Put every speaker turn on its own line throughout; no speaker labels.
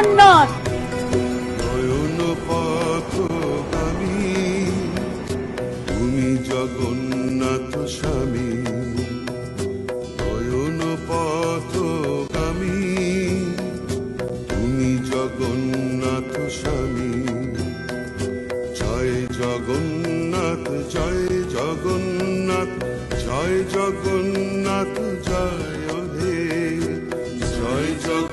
জগন্নাথ
নয়ন পথগামী তুমি জগন্নাথ স্বামী। নয়ন পথগামী তুমি জগন্নাথ স্বামী। জয় জগন্নাথ জয় জগন্নাথ জয় জগন্নাথ, জয় হে জয় জগন্নাথ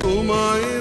তোমায়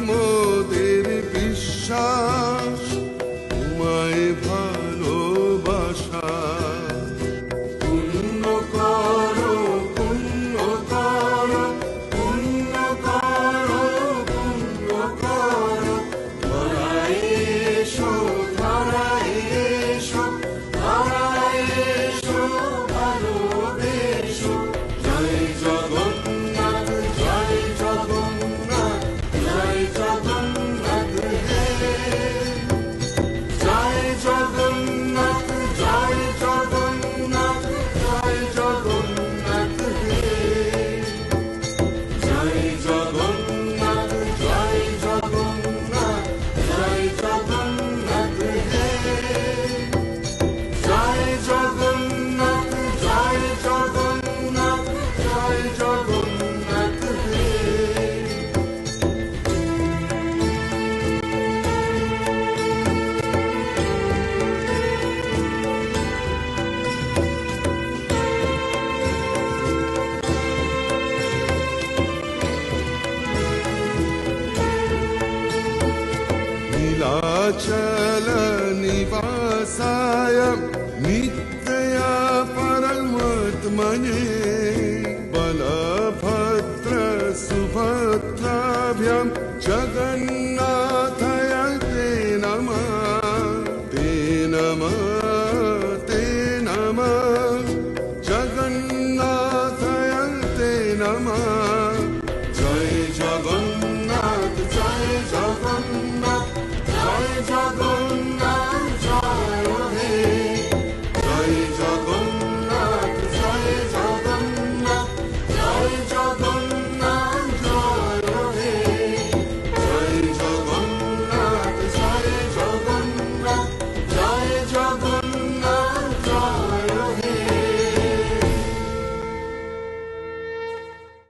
नीलाचल निवासाय नित्या परमात्मने बलभद्र सुभद्राभ्यां जगन्नाथय ते नमः। ते नमः ते नमः